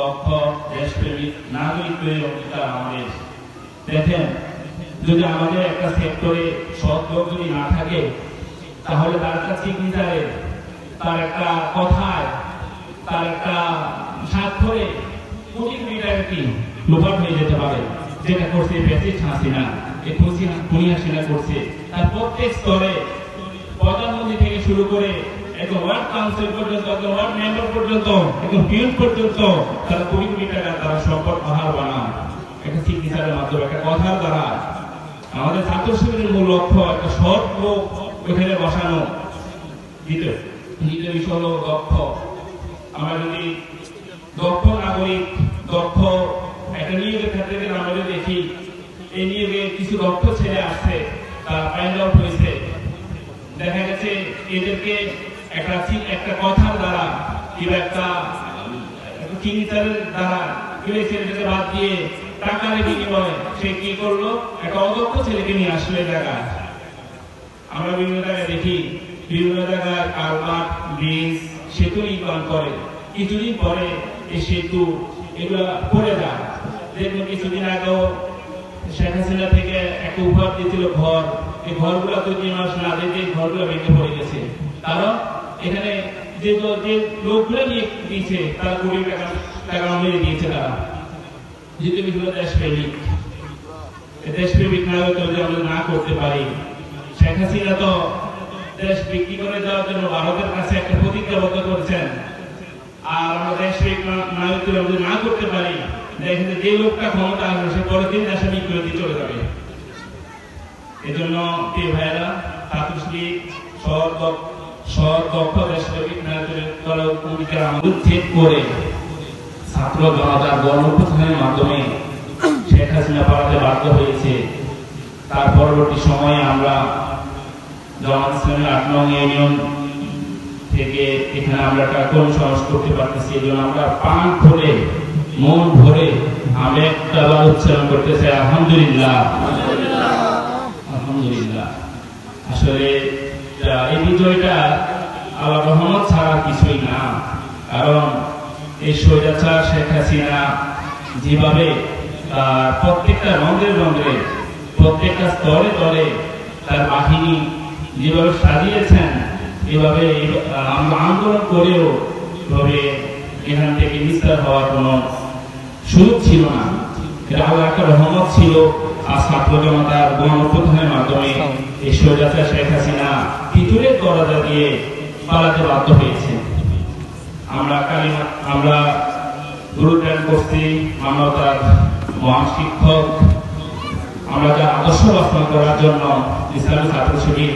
দক্ষ দেশপ্রেমিক নাগরিক তৈরি অঙ্গীকার আমাদের। দেখেন, যদি আমাদের একটা সেক্টরে সৎ যদি না থাকে, তাহলে তার একটা সিগনেচারে তার একটা কথায়, তার একটা স্বাক্ষরে কোটি কোটি টাকা কি লোপাট হয়ে যেতে পারে। যেটা করছে বেসিস হাসিনা এই খুশি খুনি হাসিনা করছে। তার প্রত্যেক স্তরে প্রধানমন্ত্রী থেকে শুরু করে একদম ওয়ার্ড কাউন্সিল পর্যন্ত একদম ওয়ার্ড মেম্বার পর্যন্ত একদম পিউন পর্যন্ত, তারা কোটি কোটি টাকা তারা সম্পদ আহার বানায়। একটা সিগনেচারের মাধ্যমে, একটা কথার দ্বারা। আমাদের ছাত্র শিবিরের মূল লক্ষ্য একটা সৎ লোক ওখানে বসানো। দ্বিতীয় দ্বিতীয় বিষয় হলো দক্ষ। আমরা যদি দক্ষ নাগরিক, দক্ষ একটা ক্ষেত্রে যদি আমরা দেখি, এই নিয়োগে কিছু দক্ষ ছেলে আসছে তারা ফাইন্ড আউট হয়েছে। দেখা গেছে এদেরকে একটা একটা কথার দ্বারা কিংবা একটা সিগনেচারের দ্বারা ছেলেটাকে বাদ দিয়ে টাকার বিনিময়ে সে কি করল? একটা অদক্ষ ছেলেকে নিয়ে আসলো জায়গায়। আমরা বিভিন্ন জায়গায় দেখি, বিভিন্ন জায়গায় কারবার, ব্রিজ, সেতু নির্মাণ করে। কিছুদিন পরে এই সেতু এগুলা পড়ে যায়। দেখবেন কিছুদিন আগেও শেখ হাসিনা থেকে একটা উপহার দিয়েছিল ঘর। এই ঘরগুলো তো মাস না দিতে ঘরগুলো ভেঙে পড়ে গেছে। কারণ এখানে যে লোকগুলো নিয়ে দিয়েছে, তারা কোটি টাকা টাকা মেরে দিয়েছে তারা। যেহেতু বিষয়গুলো দেশপ্রেমিক। দেশপ্রেমিক না হলে তো যদি আমরা না করতে পারি, শেখ হাসিনা তো দেশ বিক্রি করে দেওয়ার জন্য ভারতের কাছে একটা প্রতিজ্ঞাবদ্ধ করেছেন। আর আমরা দেশ নাগরিক যদি না করতে পারি, দেখেন যে লোকটা ক্ষমতা আসবে, সে পরের দিন দেশে বিক্রি করে দিয়ে চলে যাবে। এজন্য, প্রিয় ভাইয়েরা ছাত্রশ্রী সৎ করে ছাত্র জনতার গণপ্রথানের মাধ্যমে শেখ হাসিনা পালাতে বাধ্য হয়েছে তার পরবর্তী সময়ে আমরা জামাত আট নং ইউনিয়ন থেকে এখানে আমরা কোন সাহস করতে পারতেছি এই জন্য আমরা পান ভরে মন ভরে আমি একটা বার উচ্চারণ করতে চাই। আলহামদুলিল্লাহ আলহামদুলিল্লাহ। আসলে এই বিজয়টা আল্লাহ রহমত ছাড়া কিছুই না। কারণ এই স্বৈরাচার শেখ হাসিনা যেভাবে তার প্রত্যেকটা রঙে রঙে প্রত্যেকটা স্তরে স্তরে তার বাহিনী যেভাবে সাজিয়েছেন, এভাবে আমরা আন্দোলন করেও তবে এখান থেকে নিস্তার হওয়ার কোনো সুযোগ ছিল না। এটা আল্লাহ একটা রহমত ছিল। আর ছাত্র জনতার মাধ্যমে এই শেখ হাসিনা দরজা দিয়ে পালাতে বাধ্য হয়েছে। আমরা কালিমা, আমরা করছি মানবতার মহান শিক্ষক। আমরা যা আদর্শ রচনা করার জন্য ইসলামী ছাত্র শিবির